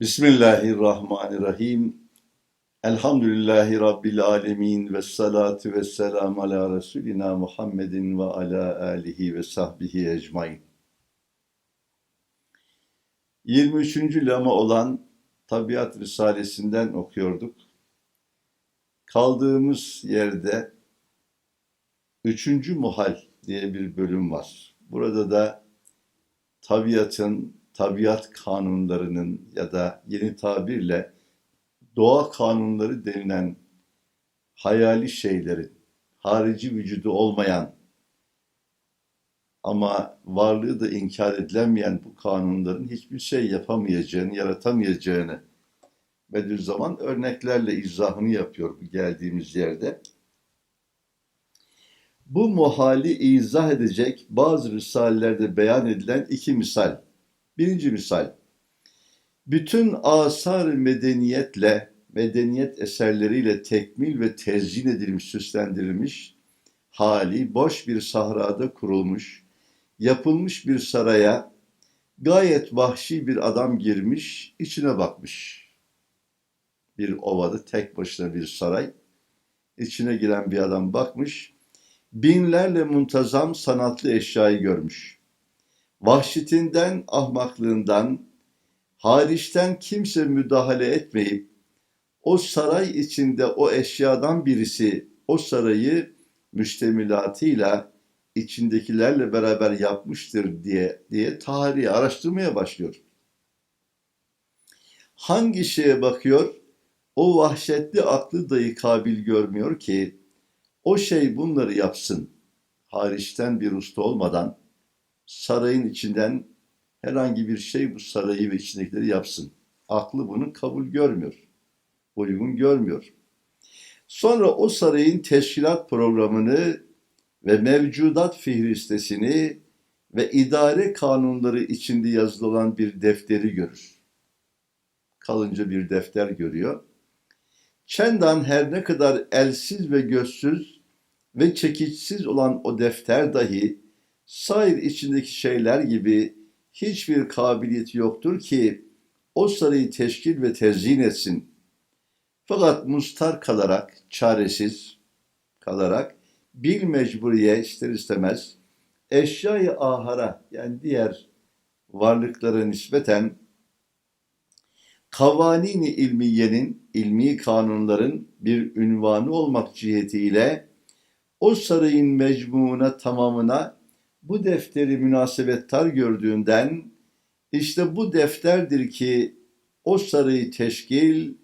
Bismillahirrahmanirrahim. Elhamdülillahi Rabbil alemin ve salatu ve selamu ala Resulina Muhammedin ve ala alihi ve sahbihi ecmain. 23. lama olan Tabiat Risalesinden okuyorduk. Kaldığımız yerde üçüncü muhal diye bir bölüm var. Burada da tabiatın, tabiat kanunlarının ya da yeni tabirle doğa kanunları denilen hayali şeylerin, harici vücudu olmayan ama varlığı da inkar edilemeyen bu kanunların hiçbir şey yapamayacağını, yaratamayacağını Bediüzzaman örneklerle izahını yapıyor bu geldiğimiz yerde. Bu muhali izah edecek bazı risalelerde beyan edilen iki misal. Birinci misal, bütün asar medeniyetle, medeniyet eserleriyle tekmil ve tezyin edilmiş, süslendirilmiş, hali boş bir sahrada kurulmuş, yapılmış bir saraya gayet vahşi bir adam girmiş, içine bakmış. Bir ovada tek başına bir saray, içine giren bir adam bakmış, binlerle muntazam sanatlı eşyayı görmüş. Vahşetinden, ahmaklığından, hariçten kimse müdahale etmeyip, o saray içinde o eşyadan birisi o sarayı müştemilatıyla içindekilerle beraber yapmıştır diye diye tarihi araştırmaya başlıyor. Hangi şeye bakıyor? O vahşetli aklı dahi kabil görmüyor ki o şey bunları yapsın. Hariçten bir usta olmadan sarayın içinden herhangi bir şey bu sarayı ve içindekileri yapsın. Aklı bunu kabul görmüyor. Uygun görmüyor. Sonra o sarayın teşkilat programını ve mevcudat fihristesini ve idare kanunları içinde yazılı olan bir defteri görür. Kalınca bir defter görüyor. Çendan her ne kadar elsiz ve gözsüz ve çekiçsiz olan o defter dahi sair içindeki şeyler gibi hiçbir kabiliyeti yoktur ki o sarayı teşkil ve tezyin etsin. Fakat mustar kalarak, çaresiz kalarak bil mecburiye ister istemez eşyayı ahara yani diğer varlıklara nispeten kavanini ilmiyenin, ilmi kanunların bir ünvanı olmak cihetiyle o sarayın mecmuuna tamamına bu defteri münasebettar gördüğünden işte bu defterdir ki o sarayı teşkil,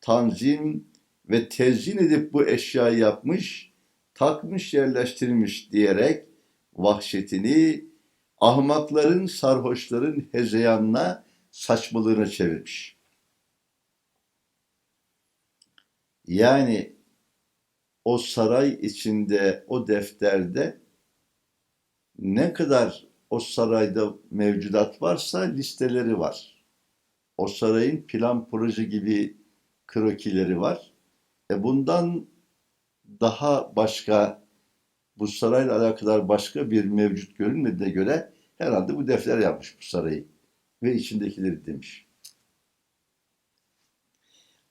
tanzim ve tezyin edip bu eşyayı yapmış, takmış yerleştirmiş diyerek vahşetini ahmakların, sarhoşların hezeyanına, saçmalığına çevirmiş. Yani o saray içinde, o defterde ne kadar o sarayda mevcudat varsa listeleri var. O sarayın plan proje gibi krokileri var. E bundan daha başka bu sarayla alakadar başka bir mevcut görünmediğine göre herhalde bu defter yapmış bu sarayı ve içindekileri demiş.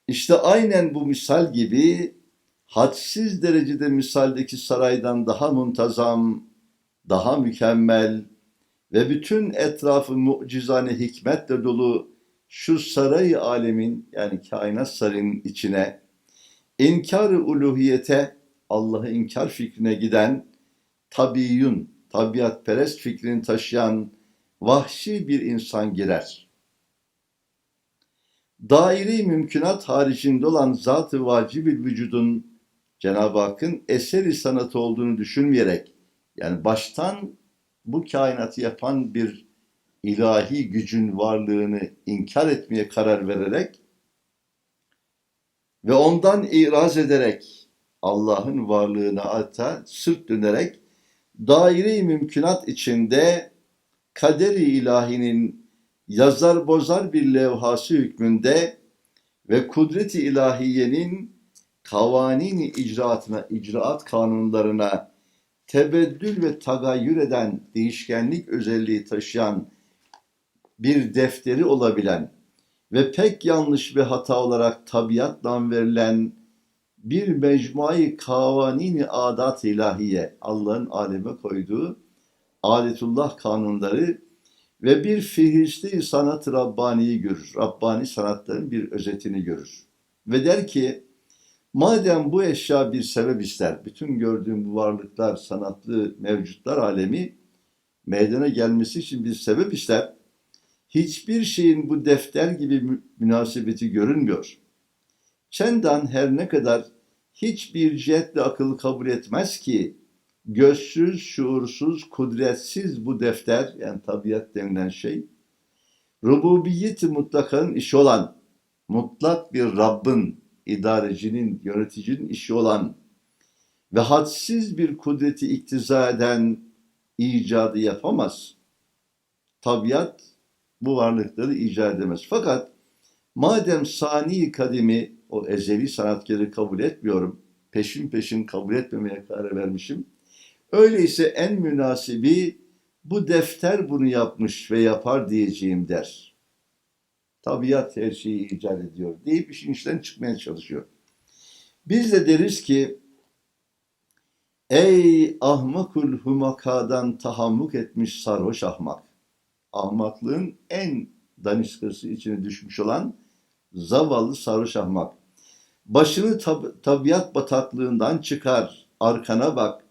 İşte aynen bu misal gibi hadsiz derecede misaldeki saraydan daha muntazam, daha mükemmel ve bütün etrafı mucizane hikmetle dolu şu saray alemin yani kainat sarayının içine inkar-ı uluhiyete Allah'ı inkar fikrine giden tabiyyun, tabiatperest fikrini taşıyan vahşi bir insan girer. Daire-i mümkünat haricinde olan zat-ı vacibil vücudun Cenab-ı Hakk'ın eseri sanatı olduğunu düşünmeyerek yani baştan bu kainatı yapan bir ilahi gücün varlığını inkar etmeye karar vererek ve ondan iraz ederek Allah'ın varlığına hatta sırt dönerek daire-i mümkünat içinde kaderi ilahinin yazar bozar bir levhası hükmünde ve kudreti ilahiyenin kavanini icraatına, icraat kanunlarına tebeddül ve tagayyür eden, değişkenlik özelliği taşıyan bir defteri olabilen ve pek yanlış ve hata olarak tabiatla verilen bir mecmuayı kavanini adat ilahiye Allah'ın aleme koyduğu adetullah kanunları ve bir fihristi sanat Rabbani'yi görür. Rabbani sanatların bir özetini görür. Ve der ki madem bu eşya bir sebep ister, bütün gördüğüm bu varlıklar, sanatlı mevcutlar alemi meydana gelmesi için bir sebep ister. Hiçbir şeyin bu defter gibi münasebeti görünmüyor. Çendan her ne kadar hiçbir cihetle akıl kabul etmez ki gözsüz, şuursuz, kudretsiz bu defter yani tabiat denilen şey rububiyet mutlakanın işi olan mutlak bir Rabbin, idarecinin, yöneticinin işi olan ve hadsiz bir kudreti iktiza eden icadı yapamaz. Tabiat bu varlıkları icat edemez. Fakat madem sani kadimi o ezeli sanatkarı kabul etmiyorum, peşin peşin kabul etmemeye karar vermişim. Öyleyse en münasibi bu defter bunu yapmış ve yapar diyeceğim der. Tabiat her şeyi icat ediyor deyip işin içinden çıkmaya çalışıyor. Biz de deriz ki ey ahmakul humakadan tahammuk etmiş sarhoş ahmak. Ahmaklığın en daniskası içine düşmüş olan zavallı sarhoş ahmak. Başını tab- tabiat bataklığından çıkar, arkana bak,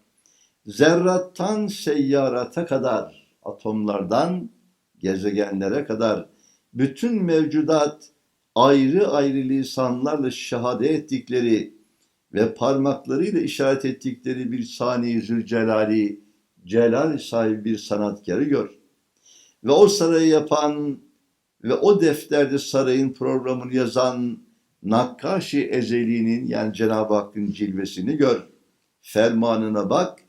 zerrattan seyyarata kadar, atomlardan gezegenlere kadar bütün mevcudat ayrı ayrı lisanlarla şehade ettikleri ve parmaklarıyla işaret ettikleri bir sani zülcelali, celal sahibi bir sanatkarı gör. Ve o sarayı yapan ve o defterde sarayın programını yazan Nakkaşi Ezeli'nin yani Cenab-ı Hakk'ın cilvesini gör. Fermanına bak,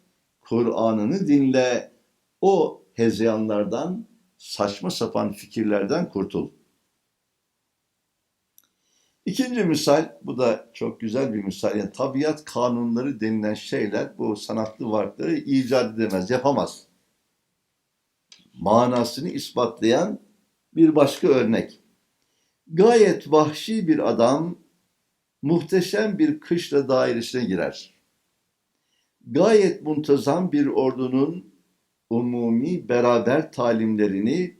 Kur'an'ını dinle, o hezeyanlardan, saçma sapan fikirlerden kurtul. İkinci misal, bu da çok güzel bir misal. Yani tabiat kanunları denilen şeyler bu sanatlı varlıkları icat edemez, yapamaz. Manasını ispatlayan bir başka örnek. Gayet vahşi bir adam muhteşem bir kışla dairesine girer gayet muntazam bir ordunun umumi beraber talimlerini,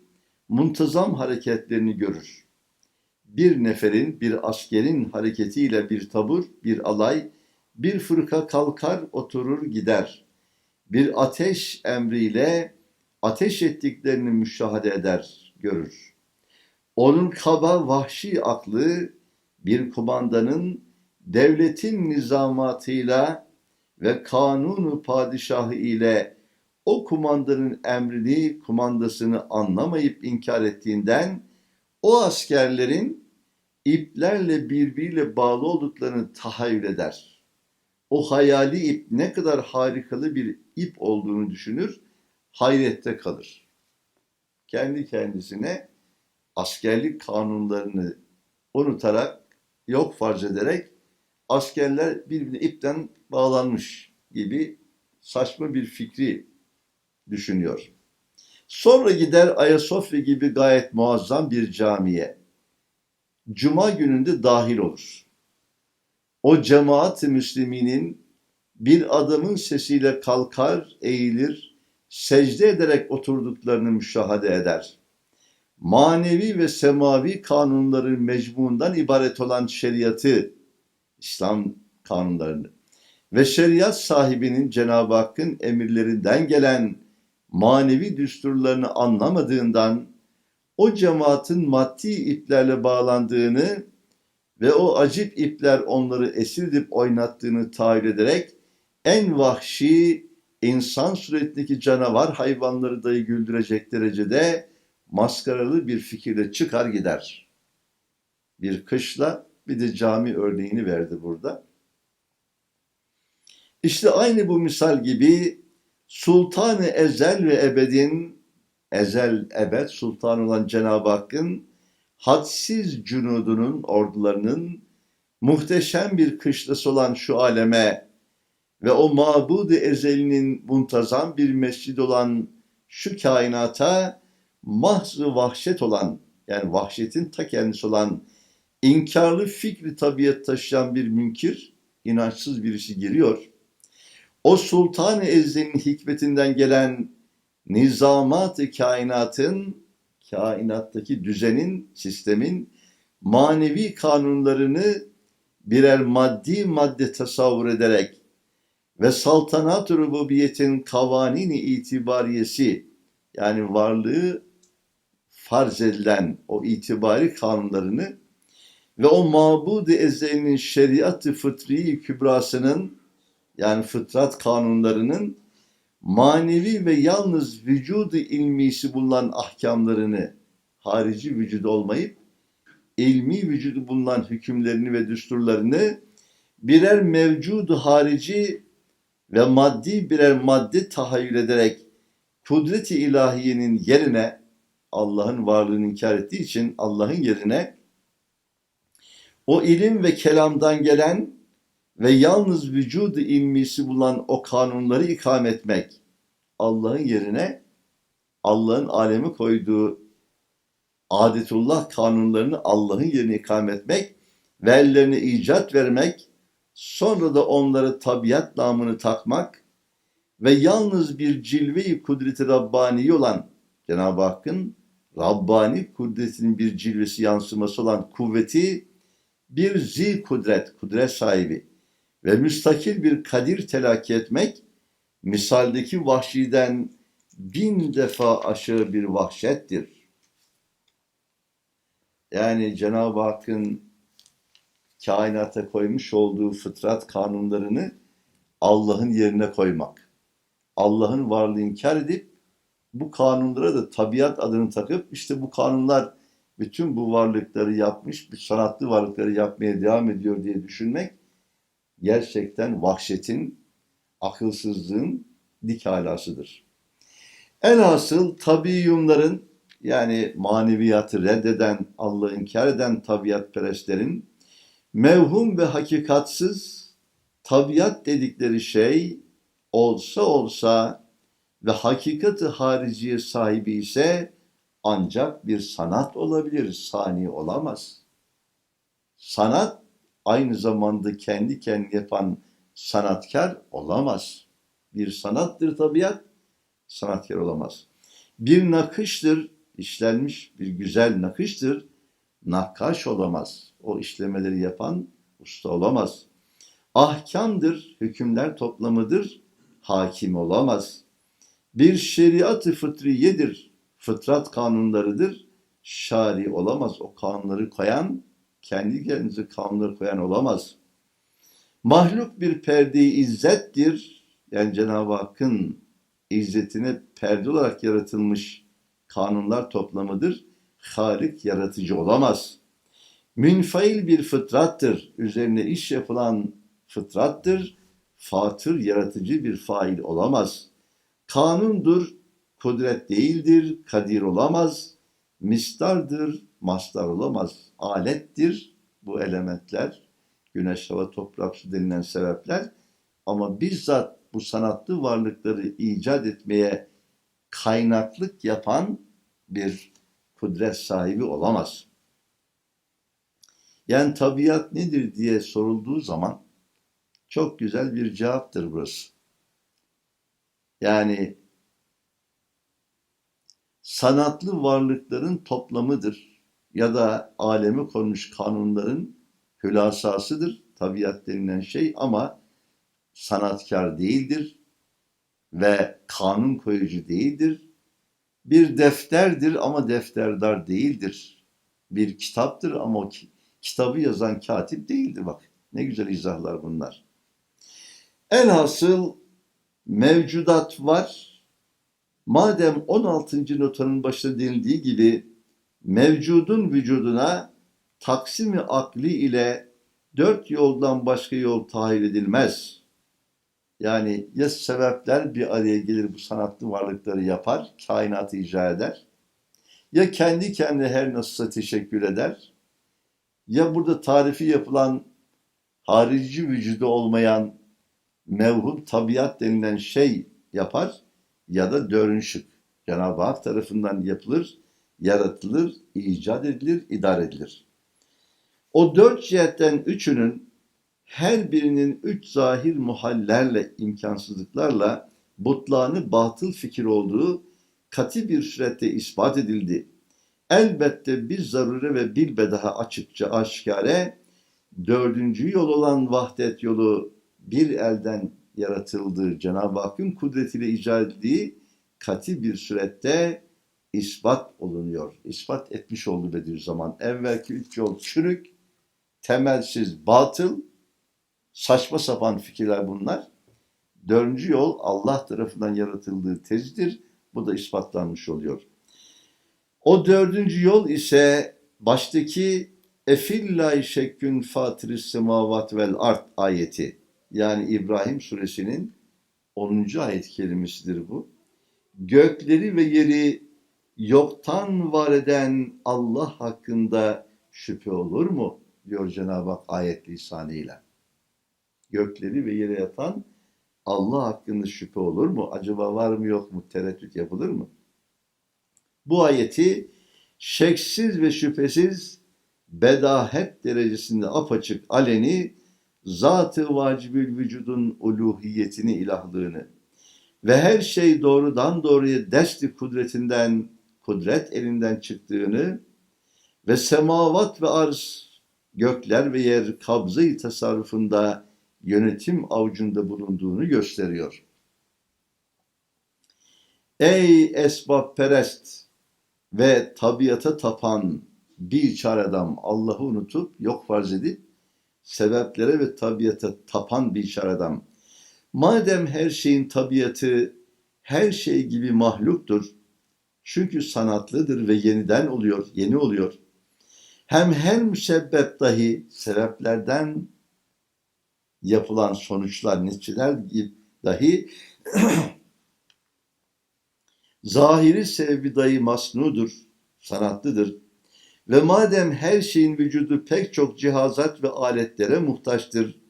muntazam hareketlerini görür. Bir neferin, bir askerin hareketiyle bir tabur, bir alay, bir fırka kalkar, oturur gider. Bir ateş emriyle ateş ettiklerini müşahede eder, görür. Onun kaba vahşi aklı bir kumandanın devletin nizamatıyla ve kanunu padişahı ile o kumandanın emrini, kumandasını anlamayıp inkar ettiğinden o askerlerin iplerle birbiriyle bağlı olduklarını tahayyül eder. O hayali ip ne kadar harikalı bir ip olduğunu düşünür, hayrette kalır. Kendi kendisine askerlik kanunlarını unutarak, yok farz ederek askerler birbirine ipten bağlanmış gibi saçma bir fikri düşünüyor. Sonra gider Ayasofya gibi gayet muazzam bir camiye. Cuma gününde dahil olur. O cemaat-i müsliminin bir adamın sesiyle kalkar, eğilir, secde ederek oturduklarını müşahede eder. Manevi ve semavi kanunların mecmuundan ibaret olan şeriatı, İslam kanunlarını ve şeriat sahibinin Cenab-ı Hakk'ın emirlerinden gelen manevi düsturlarını anlamadığından o cemaatin maddi iplerle bağlandığını ve o acip ipler onları esir oynattığını tahayyül ederek en vahşi insan suretindeki canavar hayvanları dahi güldürecek derecede maskaralı bir fikirle çıkar gider. Bir kışla bir de cami örneğini verdi burada. İşte aynı bu misal gibi Sultanı Ezel ve Ebed'in ezel ebed sultan olan Cenab-ı Hakk'ın hadsiz cunudunun, ordularının muhteşem bir kışlası olan şu aleme ve o mabud-i ezelinin muntazam bir mescid olan şu kainata mahzı vahşet olan yani vahşetin ta kendisi olan inkarlı fikri tabiat taşıyan bir münkir, inançsız birisi giriyor. O Sultan-ı Ezze'nin hikmetinden gelen nizamat-ı kainatın, kainattaki düzenin, sistemin manevi kanunlarını birer maddi madde tasavvur ederek ve saltanat-ı rububiyetin kavanini itibariyesi yani varlığı farz edilen o itibari kanunlarını ve o mabud-i ezelinin şeriat-ı fıtri kübrasının yani fıtrat kanunlarının manevi ve yalnız vücudu ilmisi bulunan ahkamlarını harici vücut olmayıp ilmi vücudu bulunan hükümlerini ve düsturlarını birer mevcudu harici ve maddi birer madde tahayyül ederek kudreti ilahiyenin yerine Allah'ın varlığını inkar ettiği için Allah'ın yerine o ilim ve kelamdan gelen ve yalnız vücudu ilmisi bulan o kanunları ikam etmek Allah'ın yerine Allah'ın alemi koyduğu adetullah kanunlarını Allah'ın yerine ikame etmek ve ellerine icat vermek, sonra da onlara tabiat namını takmak ve yalnız bir cilve-i kudreti Rabbani olan Cenab-ı Hakk'ın Rabbani kudretinin bir cilvesi yansıması olan kuvveti bir zi kudret, kudret sahibi ve müstakil bir kadir telakki etmek misaldeki vahşiden bin defa aşağı bir vahşettir. Yani Cenab-ı Hakk'ın kainata koymuş olduğu fıtrat kanunlarını Allah'ın yerine koymak. Allah'ın varlığını inkar edip bu kanunlara da tabiat adını takıp işte bu kanunlar bütün bu varlıkları yapmış, bir sanatlı varlıkları yapmaya devam ediyor diye düşünmek gerçekten vahşetin, akılsızlığın dik halasıdır. Elhasıl tabiyyumların yani maneviyatı reddeden, Allah'ı inkar eden tabiatperestlerin mevhum ve hakikatsız tabiat dedikleri şey olsa olsa ve hakikati hariciye sahibi ise ancak bir sanat olabilir, sani olamaz. Sanat aynı zamanda kendi kendini yapan sanatkar olamaz. Bir sanattır tabiat, sanatkar olamaz. Bir nakıştır, işlenmiş bir güzel nakıştır. Nakkaş olamaz. O işlemeleri yapan usta olamaz. Ahkamdır, hükümler toplamıdır. Hakim olamaz. Bir şeriat-ı fıtriyedir. Fıtrat kanunlarıdır. Şari olamaz. O kanunları koyan, kendi kendinize kanunları koyan olamaz. Mahluk bir perde-i izzettir. Yani Cenab-ı Hakk'ın izzetine perde olarak yaratılmış kanunlar toplamıdır. Halik yaratıcı olamaz. Münfail bir fıtrattır. Üzerine iş yapılan fıtrattır. Fatır yaratıcı bir fail olamaz. Kanundur, kudret değildir, kadir olamaz. Mistardır, mastar olamaz. Alettir bu elementler. Güneş, hava, toprak, su denilen sebepler. Ama bizzat bu sanatlı varlıkları icat etmeye kaynaklık yapan bir kudret sahibi olamaz. Yani tabiat nedir diye sorulduğu zaman çok güzel bir cevaptır burası. Yani sanatlı varlıkların toplamıdır ya da alemi konmuş kanunların hülasasıdır tabiat denilen şey ama sanatkar değildir ve kanun koyucu değildir. Bir defterdir ama defterdar değildir. Bir kitaptır ama o kitabı yazan katip değildir. Bak ne güzel izahlar bunlar. Elhasıl mevcudat var. Madem 16. notanın başında denildiği gibi mevcudun vücuduna taksimi akli ile dört yoldan başka yol tahayyül edilmez.'' Yani ya sebepler bir araya gelir bu sanatlı varlıkları yapar, kainatı icra eder. Ya kendi kendine her nasılsa teşekkür eder. Ya burada tarifi yapılan harici vücudu olmayan mevhum tabiat denilen şey yapar ya da dörünşük Cenab-ı Hak tarafından yapılır yaratılır, icat edilir, idare edilir. O dört cihetten üçünün her birinin üç zahir muhallerle, imkansızlıklarla butlağını batıl fikir olduğu katı bir surette ispat edildi. Elbette bir zarure ve bir bedaha açıkça aşikare dördüncü yol olan vahdet yolu bir elden yaratıldığı Cenab-ı Hakk'ın kudretiyle icat edildiği katı bir surette ispat olunuyor. İspat etmiş oldu Bediüzzaman. Evvelki üç yol çürük, temelsiz, batıl, saçma sapan fikirler bunlar. Dördüncü yol Allah tarafından yaratıldığı tezdir. Bu da ispatlanmış oluyor. O dördüncü yol ise baştaki Efillahi şekkün fatiris semavat vel art ayeti. Yani İbrahim suresinin 10. ayet kelimesidir bu. Gökleri ve yeri yoktan var eden Allah hakkında şüphe olur mu? diyor Cenab-ı Hak ayet lisanıyla. Gökleri ve yere yatan Allah hakkında şüphe olur mu? Acaba var mı yok mu? Tereddüt yapılır mı? Bu ayeti şeksiz ve şüphesiz bedahet derecesinde apaçık aleni zat-ı vacibül vücudun uluhiyetini, ilahlığını ve her şey doğrudan doğruya desti kudretinden, kudret elinden çıktığını ve semavat ve arz, gökler ve yer kabzı tasarrufunda yönetim avucunda bulunduğunu gösteriyor. Ey esbab perest ve tabiata tapan bir çar adam Allah'ı unutup yok farz edip sebeplere ve tabiata tapan bir çar adam. Madem her şeyin tabiatı her şey gibi mahluktur, çünkü sanatlıdır ve yeniden oluyor, yeni oluyor. Hem her müsebbep dahi sebeplerden yapılan sonuçlar, neticeler dahi zahiri sebebi dahi masnudur, sanatlıdır. Ve madem her şeyin vücudu pek çok cihazat ve aletlere muhtaçtır,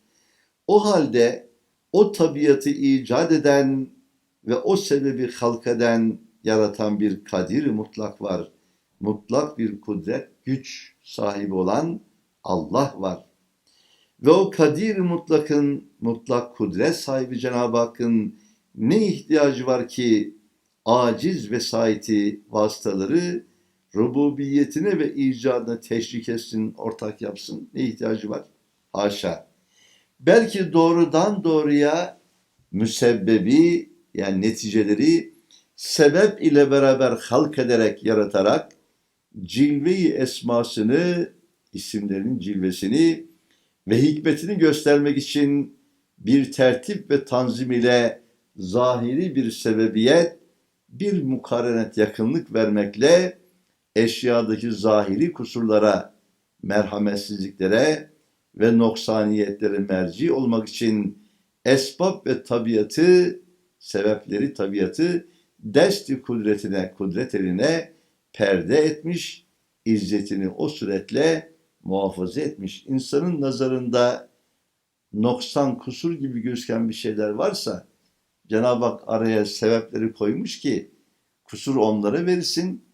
o halde o tabiatı icat eden ve o sebebi halk eden, yaratan bir kadir mutlak var. Mutlak bir kudret, güç sahibi olan Allah var. Ve o kadir mutlakın, mutlak kudret sahibi Cenab-ı Hakk'ın ne ihtiyacı var ki aciz vesayeti vasıtaları rububiyetine ve icadına teşrik etsin, ortak yapsın. Ne ihtiyacı var? Haşa. Belki doğrudan doğruya müsebbebi yani neticeleri sebep ile beraber halk ederek, yaratarak cilve-i esmasını, isimlerinin cilvesini ve hikmetini göstermek için bir tertip ve tanzim ile zahiri bir sebebiyet, bir mukarenet yakınlık vermekle eşyadaki zahiri kusurlara, merhametsizliklere ve noksaniyetlere merci olmak için esbab ve tabiatı, sebepleri tabiatı desti kudretine, kudret eline perde etmiş, izzetini o suretle muhafaza etmiş. İnsanın nazarında noksan, kusur gibi gözüken bir şeyler varsa Cenab-ı Hak araya sebepleri koymuş ki kusur onlara verirsin,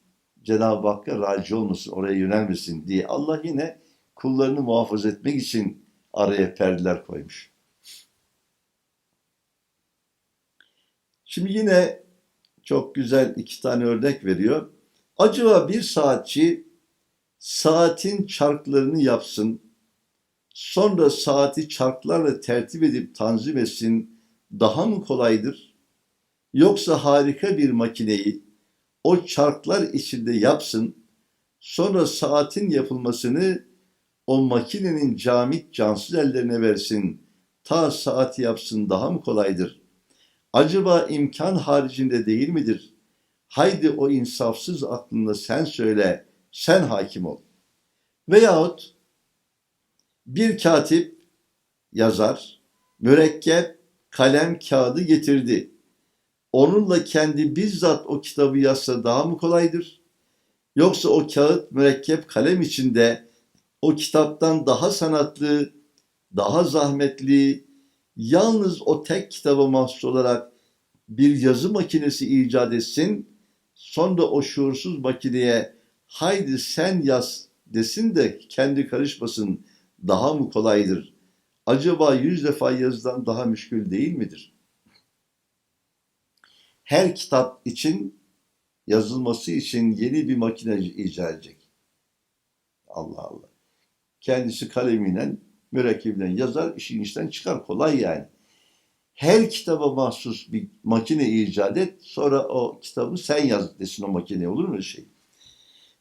Cenab-ı Hakk'a raci olmasın, oraya yönelmesin diye Allah yine kullarını muhafaza etmek için araya perdeler koymuş. Şimdi yine çok güzel iki tane örnek veriyor. Acaba bir saatçi saatin çarklarını yapsın, sonra saati çarklarla tertip edip tanzim etsin daha mı kolaydır? Yoksa harika bir makineyi o çarklar içinde yapsın, sonra saatin yapılmasını o makinenin camit cansız ellerine versin, ta saat yapsın daha mı kolaydır? Acaba imkan haricinde değil midir? Haydi o insafsız aklında sen söyle, sen hakim ol. Veyahut bir katip yazar, mürekkep, kalem, kağıdı getirdi. Onunla kendi bizzat o kitabı yazsa daha mı kolaydır? Yoksa o kağıt, mürekkep, kalem içinde o kitaptan daha sanatlı, daha zahmetli, yalnız o tek kitaba mahsus olarak bir yazı makinesi icat etsin, sonra o şuursuz makineye haydi sen yaz desin de kendi karışmasın daha mı kolaydır? Acaba yüz defa yazıdan daha müşkül değil midir? Her kitap için yazılması için yeni bir makine icat edecek. Allah Allah. Kendisi kalemiyle, mürekkebiyle yazar, işin işten çıkar. Kolay yani. Her kitaba mahsus bir makine icat et, sonra o kitabı sen yaz desin o makine olur mu şey?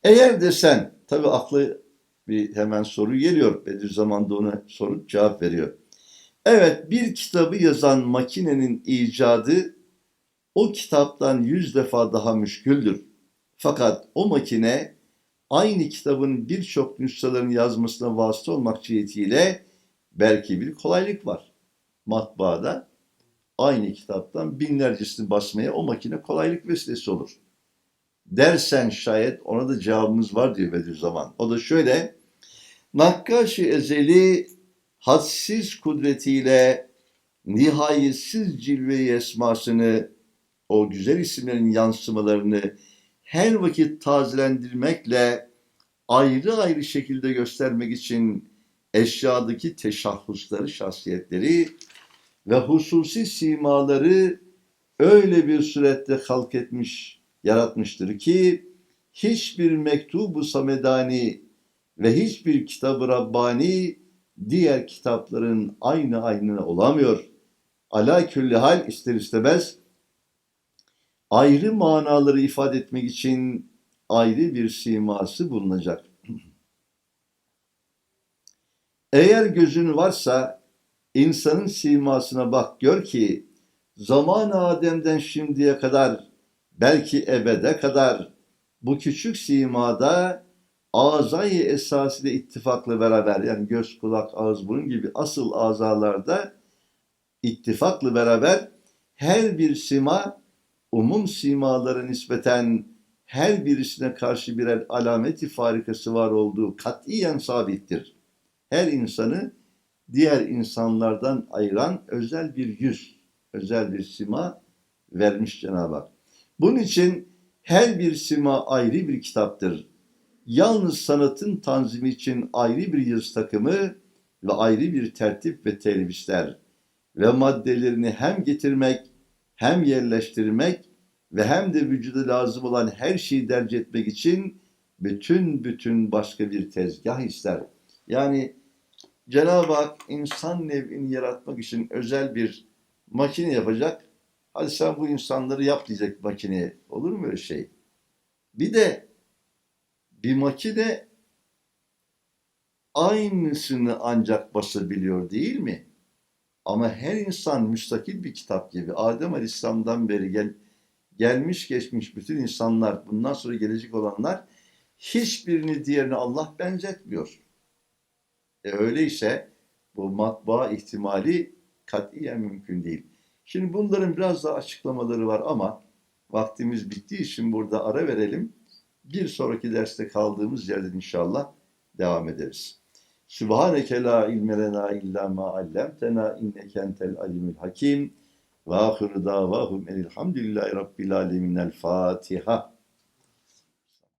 Eğer desen, tabii aklı bir hemen soru geliyor. Bediüzzaman da ona sorup cevap veriyor. Evet, bir kitabı yazan makinenin icadı o kitaptan yüz defa daha müşküldür. Fakat o makine aynı kitabın birçok nüshalarını yazmasına vasıta olmak cihetiyle belki bir kolaylık var. Matbaada aynı kitaptan binlercesini basmaya o makine kolaylık vesilesi olur. Dersen şayet ona da cevabımız var diyor Bediüzzaman. O da şöyle, Nakkaş-ı Ezeli hadsiz kudretiyle nihayetsiz cilve-i esmasını, o güzel isimlerin yansımalarını her vakit tazelendirmekle ayrı ayrı şekilde göstermek için eşyadaki teşahhusları, şahsiyetleri ve hususi simaları öyle bir surette halk etmiş, yaratmıştır ki hiçbir mektubu samedani ve hiçbir kitab-ı Rabbani diğer kitapların aynı aynı olamıyor. Ala külli hal ister istemez ayrı manaları ifade etmek için ayrı bir siması bulunacak. Eğer gözün varsa insanın simasına bak gör ki zaman Adem'den şimdiye kadar belki ebede kadar bu küçük simada azayı esasıyla ittifakla beraber yani göz, kulak, ağız, burun gibi asıl azalarda ittifakla beraber her bir sima umum simalara nispeten her birisine karşı birer alameti farikası var olduğu katiyen sabittir. Her insanı diğer insanlardan ayıran özel bir yüz, özel bir sima vermiş Cenab-ı Hak. Bunun için her bir sima ayrı bir kitaptır. Yalnız sanatın tanzimi için ayrı bir yazı takımı ve ayrı bir tertip ve telbisler ve maddelerini hem getirmek hem yerleştirmek ve hem de vücuda lazım olan her şeyi derc etmek için bütün bütün başka bir tezgah ister. Yani Cenab-ı Hak insan nevini yaratmak için özel bir makine yapacak. Hadi sen bu insanları yap diyecek makineye. Olur mu öyle şey? Bir de bir makine aynısını ancak basabiliyor değil mi? Ama her insan müstakil bir kitap gibi. Adem Aleyhisselam'dan beri gel, gelmiş geçmiş bütün insanlar, bundan sonra gelecek olanlar hiçbirini diğerine Allah benzetmiyor. E öyleyse bu matbaa ihtimali katiyen mümkün değil. Şimdi bunların biraz daha açıklamaları var ama vaktimiz bittiği için burada ara verelim. Bir sonraki derste kaldığımız yerden inşallah devam ederiz. Sübhaneke la ilme lena illa ma allamtena inneke entel alimul hakim. Ve ahiru davahum enilhamdülillahi rabbil alemin. El Fatiha.